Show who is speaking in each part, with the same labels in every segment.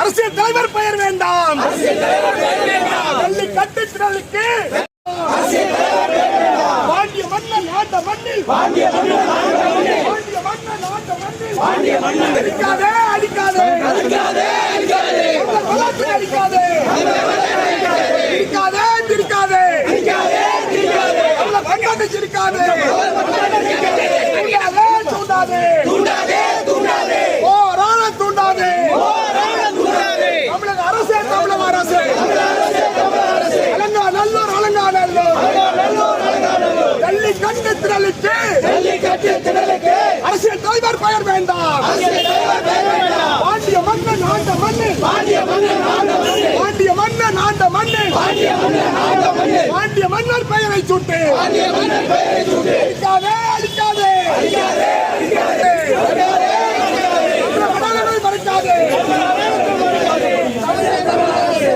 Speaker 1: அரசியல் தலைவர் பெயர் வேண்டாம். ஜல்லிக்கட்டு திடலுக்கு. பாண்டிய மன்னன் ஆண்ட மண்ணில். பாண்டிய மன்னன் ஆண்ட மண்ணில். பாண்டிய மன்னன். அடிக்காதே அடிக்காதே. அடிக்காதே. அடிக்காதே திரிக்காதே திரிக்காதே பண்பாட்டை சிரிக்காதே தூண்டாதே தூண்டாதே போராட தூண்டாதே தமிழக அரசே தமிழக அரசே அலங்கா நல்லூர் அலங்கா நல்லூர் ஜல்லிக்கட்டு திரளுக்கு அரசியல் தலைவர் பெயர் வேண்டாம் பாண்டிய மன்னன் ஆண்ட மண்ணில் பாண்டிய மன்னன் ஆண்ட பாண்டிய மன்னர் பெயரை சுட்டு. அடிக்காதே அடிக்காதே. கடலை மறைக்காதே.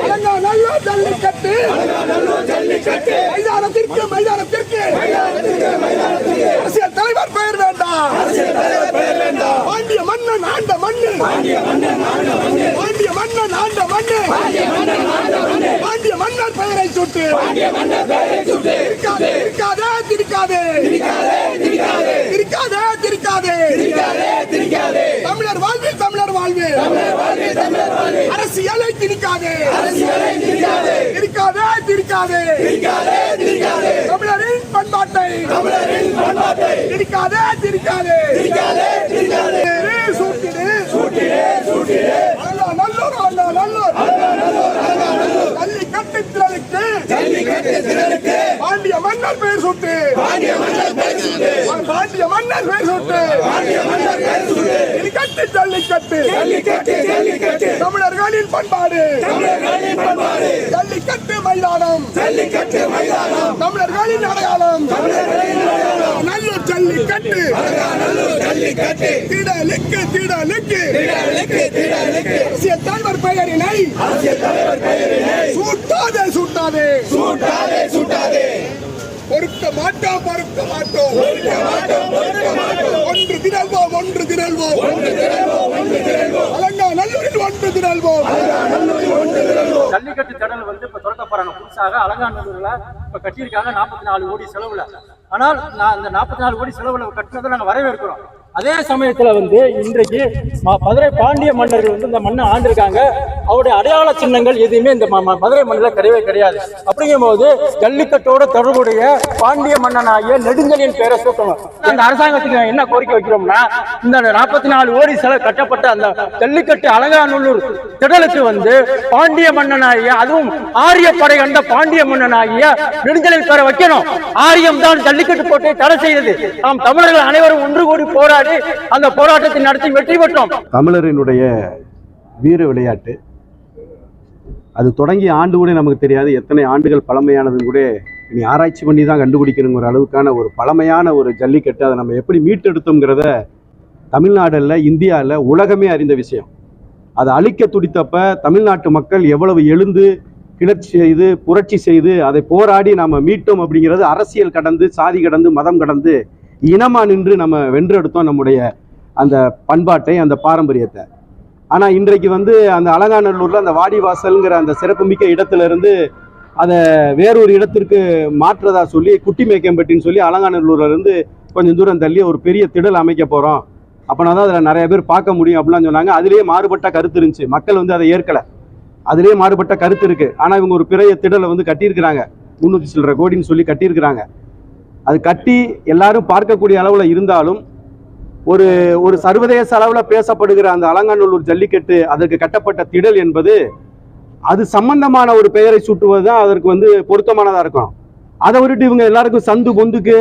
Speaker 1: அலங்கா நல்லூர் ஜல்லிக்கட்டு. மைதானத்திற்கு மைதானத்திற்கு. அரசியல் தலைவர் பெயர் வேண்டாம். பாண்டிய மன்னன் ஆண்ட மண்ணு பாண்டிய மன்னன் ஆண்ட மண்ணு பாண்டிய மன்னர் பெயரை சுட்டு. இருக்காதே இருக்காதே திரிக்காதே திரிக்காதே திரிக்காதே தமிழர் வாழ்வில் தமிழர் வாழ்வில். அரசியலை திணிக்காதே. திரிக்காதே திரிக்காதே தமிழரின் பண்பாட்டை. திரிக்காதே திரிக்காதே சூட்டிடு அண்ணா நல்லூர் அண்ணா நல்லூர் ஜல்லிக்கட்டு திரளுக்கு பாண்டிய மன்னர் பெயர் சுட்டு பாண்டிய மன்னர் பெயர் சுட்டு ஜல்லிக்கட்டு ஜல்லிக்கட்டு. தமிழர்களின் பண்பாடு. ஜல்லிக்கட்டு மைதானம். தமிழர்களின் அடையாளம். நல்லூர் ஜல்லிக்கட்டு. திடலுக்கு திடலுக்கு. அரசியல் தலைவர் பெயரினை சூட்டாதே சூட்டாதே.
Speaker 2: சூட்டாதே சூட்டாதே.
Speaker 1: பொறுக்க மாட்டோம் பொறுக்க மாட்டோம் ஒன்று திரள்வோம் ஒன்று திரள்வோம் அலங்கா நல்லூரில் ஒன்று திரள்வோம்
Speaker 3: ஜல்லிக்கட்டு திடல் வந்து இப்ப திறக்க போறாங்க புதுசாக அலங்காநல்லூர்ல. இப்ப கட்டியிருக்காங்க நாற்பத்தி நாலு கோடி செலவுல. ஆனால் நான் அந்த நாற்பத்தி நாலு கோடி செலவுல கட்டினதை நாங்கள் வரவேற்கிறோம். அதே சமயத்துல வந்து இன்றைக்கு மதுரை பாண்டிய மன்னர்கள் வந்து இந்த மண்ணை ஆண்டிருக்காங்க. அவருடைய அடையாள சின்னங்கள் எதுவுமே இந்த ம- மதுரை மண்ணில் கிடையவே கிடையாது. அப்படிங்கும்போது ஜல்லிக்கட்டோட தொடர்புடைய பாண்டிய மன்னனாகிய நெடுஞ்சலின் பேரை சூட்டணும். அந்த அரசாங்கத்துக்கு என்ன கோரிக்கை வைக்கிறோம்னா இந்த நாற்பத்தி நாலு ஓரி சிலை கட்டப்பட்ட அந்த ஜல்லிக்கட்டு அலங்காநல்லூர் திடலுக்கு வந்து பாண்டிய மன்னனாகிய அதுவும் ஆரிய படை கண்ட பாண்டிய மன்னனாகிய நெடுஞ்சலின் பேரை வைக்கணும். ஆரியம் தான் ஜல்லிக்கட்டு போட்டை தடை செய்தது. நாம் தமிழர்கள் அனைவரும் ஒன்று கூடி போராடி அந்த போராட்டத்தை நடத்தி வெற்றி பெற்றோம்.
Speaker 4: தமிழரினுடைய வீர விளையாட்டு அது தொடங்கிய ஆண்டு கூட நமக்கு தெரியாது. எத்தனை ஆண்டுகள் பழமையானதுன்னு கூட இனி ஆராய்ச்சி பண்ணி தான் கண்டுபிடிக்கணுங்கிற அளவுக்கான ஒரு பழமையான ஒரு ஜல்லிக்கட்டு அதை நம்ம எப்படி மீட்டெடுத்தோங்கிறத தமிழ்நாடில் இந்தியாவில் உலகமே அறிந்த விஷயம். அதை அழிக்க துடித்தப்ப தமிழ்நாட்டு மக்கள் எவ்வளவு எழுந்து கிளர்ச்சி செய்து புரட்சி செய்து அதை போராடி நாம் மீட்டோம் அப்படிங்கிறது அரசியல் கடந்து சாதி கடந்து மதம் கடந்து இனமா நின்று நம்ம வென்றெடுத்தோம் நம்முடைய அந்த பண்பாட்டை அந்த பாரம்பரியத்தை. ஆனா இன்றைக்கு வந்து அந்த அலங்காநல்லூர்ல அந்த வாடிவாசல்ங்கிற அந்த சிறப்புமிக்க இடத்துல இருந்து அதை வேறொரு இடத்திற்கு மாற்றுறதா சொல்லி குட்டி மேக்கம்பட்டின்னு சொல்லி அலங்காநல்லூர்ல இருந்து கொஞ்சம் தூரம் தள்ளி ஒரு பெரிய திடல் அமைக்க போறோம். அப்பனா தான் அதில் நிறைய பேர் பார்க்க முடியும் அப்படிலாம் சொன்னாங்க. அதுலேயே மாறுபட்ட கருத்து இருந்துச்சு. மக்கள் வந்து அதை ஏற்கலை. அதுலேயே மாறுபட்ட கருத்து இருக்குது ஆனால் இவங்க ஒரு பெரிய திடலை வந்து கட்டியிருக்கிறாங்க. முந்நூற்றி சில்லற கோடின்னு சொல்லி கட்டியிருக்கிறாங்க. அது கட்டி எல்லாரும் பார்க்கக்கூடிய அளவில் இருந்தாலும் ஒரு ஒரு சர்வதேச அளவில் பேசப்படுகிற அந்த அலங்காநல்லூர் ஜல்லிக்கட்டு அதற்கு கட்டப்பட்ட திடல் என்பது அது சம்பந்தமான ஒரு பெயரை சூட்டுவது தான் அதற்கு வந்து பொருத்தமானதாக இருக்கும் அதை விட்டுட்டு இவங்க எல்லாருக்கும் சந்து பொந்துக்கு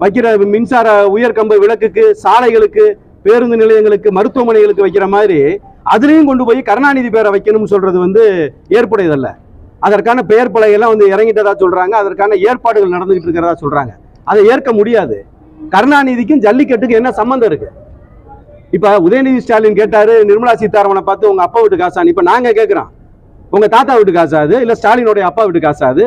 Speaker 4: வைக்கிற மின்சார உயர்கம்ப விளக்குக்கு சாலைகளுக்கு பேருந்து நிலையங்களுக்கு மருத்துவமனைகளுக்கு வைக்கிற மாதிரி அதுலேயும் கொண்டு போய் கருணாநிதி பேரை வைக்கணும்னு சொல்கிறது வந்து ஏற்புடையதல்ல. அதற்கான பெயர் பலகையெல்லாம் வந்து இறங்கிட்டதா சொல்கிறாங்க அதற்கான ஏற்பாடுகள் நடந்துகிட்டு இருக்கிறதா சொல்கிறாங்க அதை ஏற்க முடியாது. கருணாநிதிக்கும் ஜல்லிக்கட்டுக்கும் என்ன சம்பந்தம் இருக்கு? இப்ப உதயநிதி ஸ்டாலின் கேட்டாரு நிர்மலா சீதாராமனை பார்த்து உங்க அப்பா வீட்டு காசான்னு இப்ப நாங்க கேட்கிறோம் உங்க தாத்தா வீட்டு காசா அது? இல்ல ஸ்டாலினுடைய அப்பா வீட்டு காசா அது?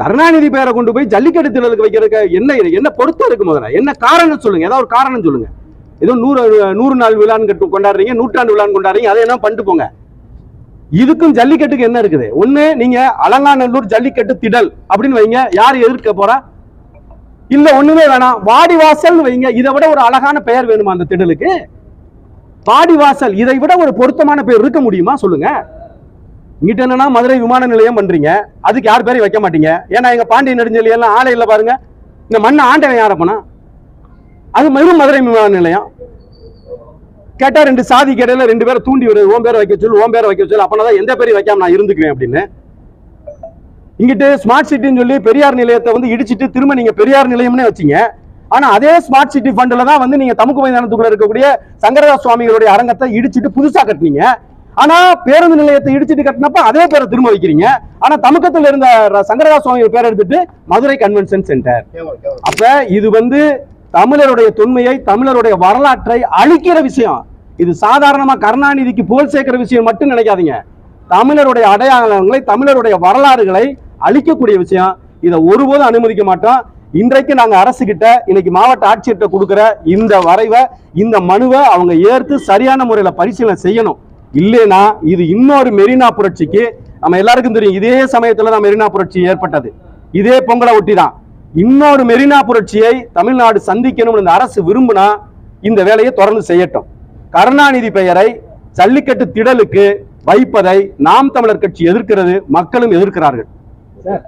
Speaker 4: கருணாநிதி பேரை கொண்டு போய் ஜல்லிக்கட்டு திடலுக்கு வைக்கிறதுக்கு என்ன என்ன பொருத்தம் இருக்கு முதல்ல? என்ன காரணம் சொல்லுங்க. ஏதாவது ஒரு காரணம் சொல்லுங்க. ஏதோ நூறு நூறு நாள் விழான்னு கட்டு கொண்டாடுறீங்க நூற்றாண்டு விழான்னு கொண்டாடுறீங்க அதை என்ன பண்ணிட்டு போங்க. இதுக்கும் ஜல்லிக்கட்டுக்கு என்ன இருக்குது? ஒண்ணு நீங்க அலங்காநல்லூர் ஜல்லிக்கட்டு திடல் அப்படின்னு வைங்க. யார் எதிர்க்க போறா? இல்ல ஒண்ணுமே வேணாம். வாடிவாசல்னு வைங்க. இதை விட ஒரு அழகான பெயர் வேணுமா அந்த திடலுக்கு? வாடிவாசல் இதை விட ஒரு பொருத்தமான பெயர் இருக்க முடியுமா? சொல்லுங்க. இங்கிட்ட என்னன்னா மதுரை விமான நிலையம் பண்றீங்க. அதுக்கு யார் பேரையும் வைக்க மாட்டீங்க. ஏன்னா எங்க பாண்டிய நெடுஞ்செலி எல்லாம் ஆளை பாருங்க இந்த மண்ணை ஆண்டவன் யார போனா அது வெறும் மதுரை விமான நிலையம். கேட்டா ரெண்டு சாதி இடையில ரெண்டு பேரை தூண்டி வருது ஓம் பேரை வைக்க சொல்லு ஓம் பேரை வைக்க சொல்லு அப்பனா தான் எந்த பேரையும் வைக்காம நான் இருந்துக்குவேன் அப்படின்னு. இங்கிட்டு ஸ்மார்ட் சிட்டின்னு சொல்லி பெரியார் நிலையத்தை வந்து இடிச்சிட்டு திரும்ப நீங்க பெரியார் நிலையம்னே வச்சீங்க. ஆனா அதே ஸ்மார்ட் சிட்டி ஃபண்ட்ல தான் வந்து நீங்க தமுக்கு மைதானத்துக்குள்ள இருக்கக்கூடிய சங்கரதாஸ் சுவாமிகளுடைய அரங்கத்தை இடிச்சிட்டு புதுசா கட்டினீங்க. ஆனா பேருந்து நிலையத்தை இடிச்சிட்டு கட்டினப்ப அதே பேரை திரும்ப வைக்கிறீங்க. ஆனா தமக்கத்தில் இருந்த சங்கரதாஸ் சுவாமிகள் பேர் எடுத்துட்டு மதுரை கன்வென்ஷன் சென்டர் அப்ப இது வந்து தமிழருடைய தொன்மையை தமிழருடைய வரலாற்றை அழிக்கிற விஷயம். இது சாதாரணமா கருணாநிதிக்கு புகழ் சேர்க்கிற விஷயம் மட்டும் நினைக்காதீங்க. தமிழருடைய அடையாளங்களை தமிழருடைய வரலாறுகளை அழிக்கக்கூடிய விஷயம். இதை ஒருபோதும் அனுமதிக்க மாட்டோம். இன்றைக்கு நாங்க அரசு கிட்ட இன்னைக்கு மாவட்ட ஆட்சியர்கிட்ட கொடுக்கிற இந்த வரைவை இந்த மனுவை அவங்க ஏற்று சரியான முறையில பரிசீலனை செய்யணும். இல்லைனா இது இன்னொரு மெரினா புரட்சிக்கு நம்ம எல்லாருக்கும் தெரியும் இதே சமயத்துல தான் மெரினா புரட்சி ஏற்பட்டது. இதே பொங்கலை ஒட்டி தான் இன்னொரு மெரினா புரட்சியை தமிழ்நாடு சந்திக்கணும்னு இந்த அரசு விரும்புனா இந்த வேலையை தொடர்ந்து செய்யட்டும். கருணாநிதி பெயரை ஜல்லிக்கட்டு திடலுக்கு வைப்பதை நாம் தமிழர் கட்சி எதிர்க்கிறது மக்களும் எதிர்க்கிறார்கள். சார்